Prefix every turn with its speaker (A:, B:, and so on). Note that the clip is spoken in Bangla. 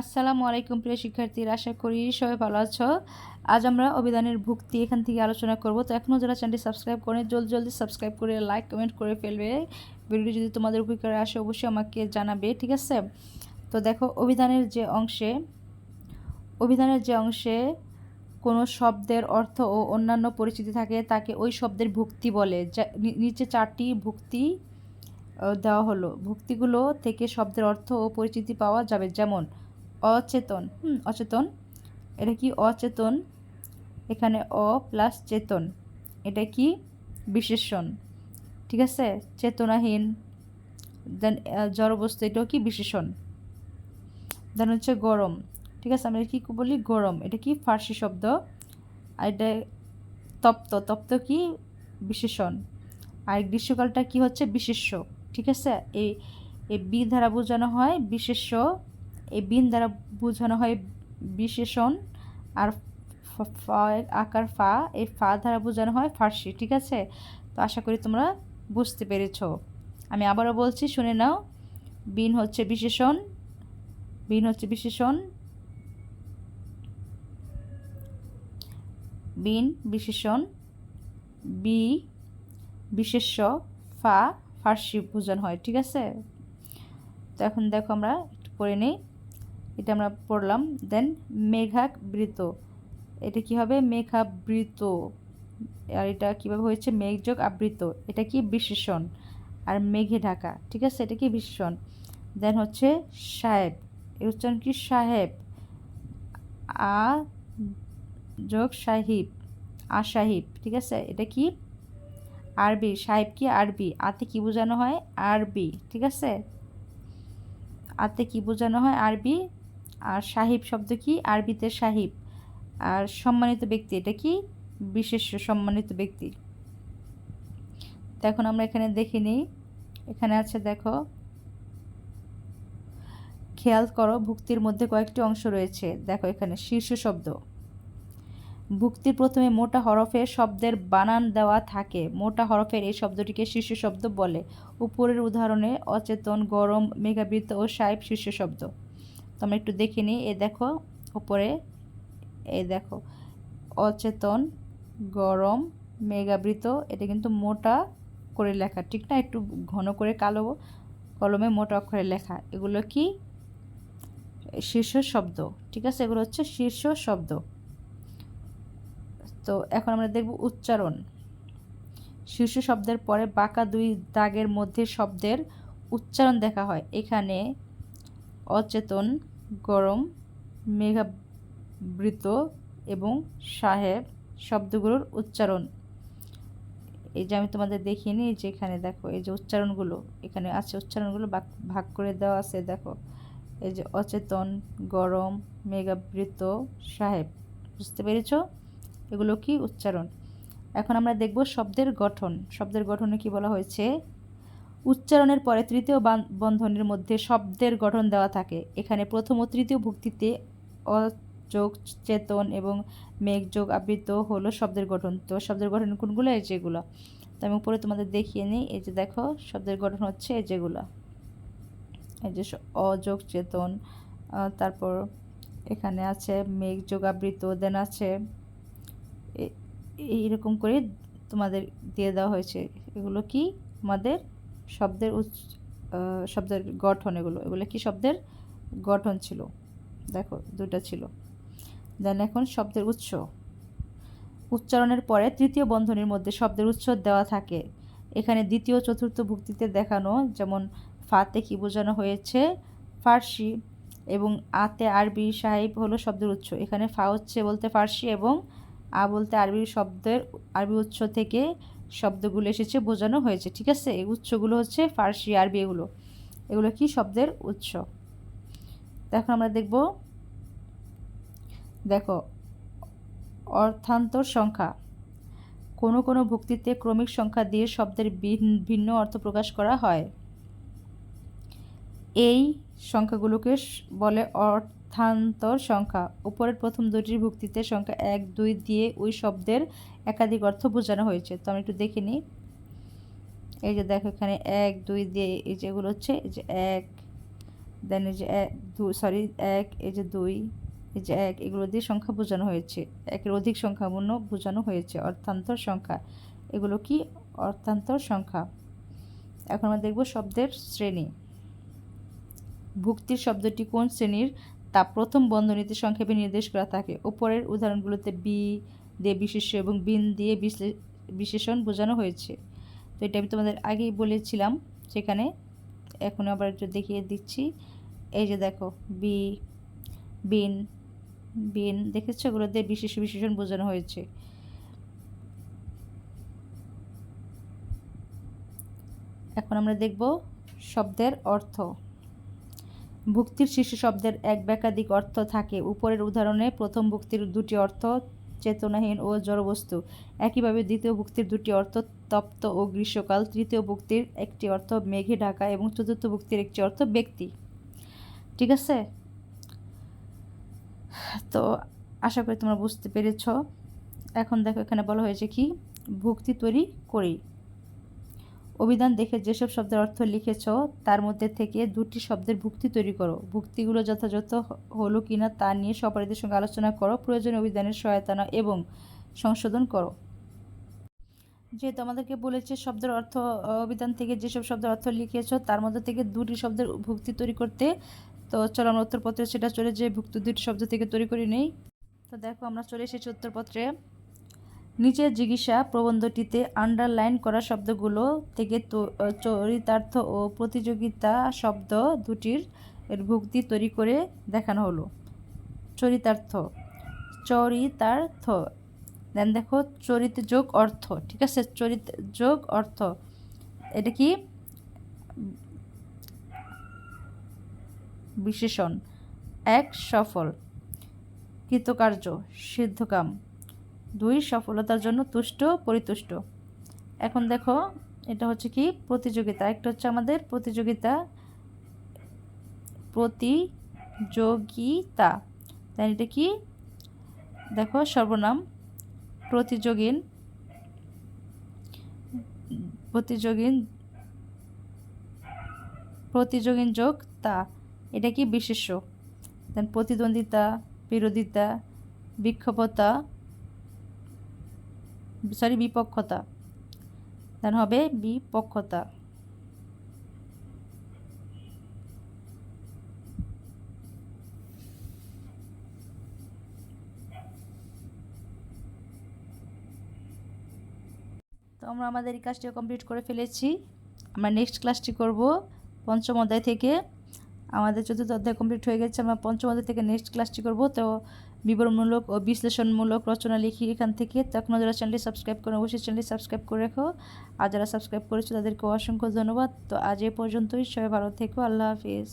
A: আসসালামু আলাইকুম প্রিয় শিক্ষার্থীরা, আশা করি সবাই ভালো আছো। আজ আমরা অভিধানের ভুক্তি এখান থেকে আলোচনা করব। তো এখনও যারা চ্যানেলটি সাবস্ক্রাইব করেন, জলদি জলদি সাবস্ক্রাইব করে লাইক কমেন্ট করে ফেলবে। ভিডিওটি যদি তোমাদের উপকারে আসে, অবশ্যই আমাকে জানাবে, ঠিক আছে? তো দেখো, অভিধানের যে অংশে, অভিধানের যে অংশে কোনো শব্দের অর্থ ও অন্যান্য পরিচিতি থাকে, তাকে ওই শব্দের ভুক্তি বলে। যা নিচে চারটি ভুক্তি দেওয়া হলো। ভুক্তিগুলো থেকে শব্দের অর্থ ও পরিচিতি পাওয়া যাবে। যেমন অচেতন। হুম, অচেতন। এটা কি অচেতন? এখানে অ প্লাস চেতন। এটা কি? বিশেষণ। ঠিক আছে? চেতনাহীন। দেন জড়বস্তু এটাও কি? বিশেষণ। দেন হচ্ছে গরম। ঠিক আছে? আমরা কি বলি? গরম। এটা কি? ফার্সি শব্দ। আর এটা তপ্ত। তপ্ত কি? বিশেষণ। আর গ্রীষ্মকালটা কি হচ্ছে? বিশেষ্য। ঠিক আছে? এই এই বি দ্বারা বোঝানো হয় বিশেষ্য এই বিন দ্বারা বোঝানো হয় বিশেষণ আর আকার ফা, এই ফা দ্বারা বোঝানো হয় ফার্সি, ঠিক আছে? তো আশা করি তোমরা বুঝতে পেরেছ। আমি আবারও বলছি, শুনে নাও। বিন হচ্ছে বিশেষণ, বিন হচ্ছে বিশেষণ। বিন বিশেষণ, বি বিশেষ্য, ফা ফার্সি বোঝানো হয়, ঠিক আছে? তো এখন দেখো আমরা একটু পড়ে নিই। এটা আমরা পড়লাম। দেন মেঘাবৃত। এটা কি হবে? মেঘাবৃত। আর এটা কীভাবে হয়েছে? মেঘযোগ আবৃত এটা কি বিশেষণ? আর মেঘে ঢাকা। ঠিক আছে? এটা কি বিশেষণ? দেন হচ্ছে সাহেব। এর উচ্চারণ কি? সাহেব। আ যোগ সাহিব। আসাহিব ঠিক আছে? এটা কি? আরবি। সাহেব কি আরবি? আতে কি বোঝানো হয়? আরবি। ঠিক আছে? আতে কি বোঝানো হয়? আরবি। আর সাহিব শব্দ কি? আরবিতে সাহিব। আর সম্মানিত ব্যক্তি, এটা কি? বিশেষ সম্মানিত ব্যক্তি। তো এখন আমরা এখানে দেখে নিই। এখানে আছে, দেখো। খেয়াল করো, ভুক্তির মধ্যে কয়েকটি অংশ রয়েছে। দেখো এখানে, শীর্ষ শব্দ। ভুক্তির প্রথমে মোটা হরফের শব্দের বানান দেওয়া থাকে। মোটা হরফের এই শব্দটিকে শীর্ষ শব্দ বলে। উপরের উদাহরণে, অচেতন, গরম মেঘাবৃত ও সাহেব শীর্ষ শব্দ। তো আমরা একটু দেখে নিই। এ দেখো, উপরে এই দেখো, অচেতন, গরম, মেঘাবৃত, এটা কিন্তু মোটা করে লেখা, ঠিক না? একটু ঘন করে কালো কলমে মোটা অক্ষরে লেখা। এগুলো কি? শীর্ষ শব্দ, ঠিক আছে? এগুলো হচ্ছে শীর্ষ শব্দ। তো এখন আমরা দেখব উচ্চারণ। শীর্ষ শব্দের পরে বাঁকা দুই দাগের মধ্যে শব্দের উচ্চারণ দেখা হয়। এখানে অচেতন, গরম, মেঘাবৃত এবং সাহেব শব্দগুলোর উচ্চারণ। এই যে আমি তোমাদের দেখিয়ে নিই যে এখানে দেখো, এই যে উচ্চারণগুলো, এখানে আছে উচ্চারণগুলো ভাগ করে দেওয়া আছে, দেখো। এই যে অচেতন, গরম, মেঘাবৃত, সাহেব, বুঝতে পেরেছ? এগুলো কি উচ্চারণ? এখন আমরা দেখব শব্দের গঠন। শব্দের গঠনে কি বলা হয়েছে? উচ্চারণের পরে তৃতীয় বান- বন্ধনীর মধ্যে শব্দের গঠন দেওয়া থাকে। এখানে প্রথম ও তৃতীয় ভুক্তিতে অযোগ, চেতন এবং মেঘ যোগ আবৃত হলো শব্দের গঠন। তো শব্দের গঠন কোনগুলো? এই যেগুলো। তো আমি উপরে তোমাদের দেখিয়ে নিই। এই যে দেখো, শব্দের গঠন হচ্ছে এই যেগুলো। এই যে অযোগ, চেতন তারপর এখানে আছে মেঘ যোগ আবৃত, দেন আছে এইরকম করে তোমাদের দিয়ে দেওয়া হয়েছে। এগুলো কি? আমাদের শব্দের উচ্চ শব্দের গঠন এগুলো। এগুলো কি শব্দের গঠন ছিল? দেখো দুটা ছিল। দেন এখন শব্দের উৎস। উচ্চারণের পরে তৃতীয় বন্ধনীর মধ্যে শব্দের উৎস দেওয়া থাকে। এখানে দ্বিতীয় চতুর্থ ভুক্তিতে দেখানো, যেমন ফাতে কি বোঝানো হয়েছে? ফার্সি এবং আতে আরবি সাহেব হলো শব্দের উৎস। এখানে ফা হচ্ছে বলতে ফার্সি এবং আ বলতে আরবি শব্দের, আরবি উৎস থেকে শব্দগুলো এসেছে, বোঝানো হয়েছে, ঠিক আছে? এই উৎসগুলো হচ্ছে ফার্সি, আরবি, এগুলো। এগুলো কি শব্দের উৎস? এখন আমরা দেখব। দেখো, অর্থান্তর সংখ্যা। কোনো কোনো ভক্তিতে ক্রমিক সংখ্যা দিয়ে শব্দের ভিন- ভিন্ন অর্থ প্রকাশ করা হয়। এই সংখ্যাগুলোকে বলে অর্থান্তর সংখ্যা। উপরের প্রথম দুটির ভুক্তিতে সংখ্যা এক, দুই দিয়ে ওই শব্দের একাধিক অর্থ বোঝানো হয়েছে। তো আমি একটু দেখে নিই। এই যে দেখো এখানে এক, দুই দিয়ে এই যেগুলো হচ্ছে, এই যে এক দেন এই যে এক দুই সরি এক, এই যে দুই, এই যে এক, এগুলো দিয়ে সংখ্যা বোঝানো হয়েছে। একের অধিক সংখ্যাপূর্ণ বোঝানো হয়েছে। অর্থান্তর সংখ্যা। এগুলো কি? অর্থান্তর সংখ্যা। এখন আমরা দেখব শব্দের শ্রেণি। ভুক্তির শব্দটি কোন শ্রেণির? তা প্রথম বন্ধনীতে সংক্ষেপে নির্দেশ করা থাকে। উপরের উদাহরণগুলোতে বি দিয়ে বিশেষ্য এবং বিন দিয়ে বিশেষণ বোঝানো হয়েছে। তো এটা আমি তোমাদের আগেই বলেছিলাম সেখানে এখন আবার একটু দেখিয়ে দিচ্ছি। এই যে দেখো, বি, বিন বিন, দেখেছ? দিয়ে বিশেষ বিশেষণ বোঝানো হয়েছে। এখন আমরা দেখব শব্দের অর্থ। ভুক্তির শীর্ষ শব্দের এক ব্যাকাধিক অর্থ থাকে। উপরের উদাহরণে প্রথম ভুক্তির দুটি অর্থ চেতনাহীন ও জড়বস্তু। একইভাবে দ্বিতীয় ভুক্তির দুটি অর্থ তপ্ত ও গ্রীষ্মকাল। তৃতীয় ভুক্তির একটি অর্থ মেঘে ঢাকা এবং চতুর্থ ভুক্তির একটি অর্থ ব্যক্তি। ঠিক আছে? তো আশা করি তোমরা বুঝতে পেরেছ। এখন দেখো এখানে বলা হয়েছে কি? ভুক্তি তৈরি করি। অভিধান দেখে যেসব শব্দের অর্থ লিখেছ, তার মধ্যে থেকে দুটি শব্দের ভুক্তি তৈরি করো। ভুক্তিগুলো যথাযথ হলো কিনা তা নিয়ে সপারীদের সঙ্গে আলোচনা করো, প্রয়োজনীয় অভিধানের সহায়তা নাও এবং সংশোধন করো। যেহেতু আমাদেরকে বলেছে শব্দের অর্থ অভিধান থেকে যেসব শব্দের অর্থ লিখেছ, তার মধ্যে থেকে দুটি শব্দের ভুক্তি তৈরি করতে, তো চলো আমরা উত্তরপত্রে সেটা চলে যে ভুক্তি দুটি শব্দ থেকে তৈরি করে নেই। তো দেখো আমরা চলে এসেছি উত্তরপত্রে। নিচের জিজ্ঞাসা প্রবন্ধটিতে আন্ডারলাইন করা শব্দগুলো থেকে চরিতার্থ ও প্রতিযোগিতা শব্দ দুটির এর ভুক্তি তৈরি করে দেখানো হলো। চরিতার্থ চরিতার্থ। দেন দেখো, চরিত যোগ অর্থ, ঠিক আছে? চরিত যোগ অর্থ, এটা কি? বিশেষণ, এক সফল, কৃতকার্য, সিদ্ধকাম। দুই, সফলতার জন্য তুষ্ট, পরিতুষ্ট। এখন দেখো, এটা হচ্ছে কি? প্রতিযোগিতা। একটা হচ্ছে আমাদের প্রতিযোগিতা প্রতিযোগিতা। দেন এটা কি? দেখো, সর্বনাম, প্রতিযোগিন প্রতিযোগিন প্রতিযোগিন যোগ তা। এটা কি? বিশেষ্য। দেন প্রতিদ্বন্দ্বিতা, বিরোধিতা, বিক্ষোভতা সরি, বিপক্ষতা। দেন হবে বিপক্ষতা। তো আমরা আমাদের এই কাজটিও কমপ্লিট করে ফেলেছি। আমরা নেক্সট ক্লাসটি করব পঞ্চম অধ্যায় থেকে। আমাদের চতুর্থ অধ্যায় কমপ্লিট হয়ে গেছে, আমরা পঞ্চম অধ্যায় থেকে নেক্সট ক্লাসটি করব। তো বিবরণমূলক ও বিশ্লেষণমূলক রচনা লিখি এখান থেকে। তখন যারা চ্যানেলটি সাবস্ক্রাইব করে অবশ্যই চ্যানেলটি সাবস্ক্রাইব করে রেখো। আর যারা সাবস্ক্রাইব করেছ তাদেরকে অসংখ্য ধন্যবাদ। তো আজ এ পর্যন্তই, সবাই ভালো থেকো, আল্লাহ হাফিজ।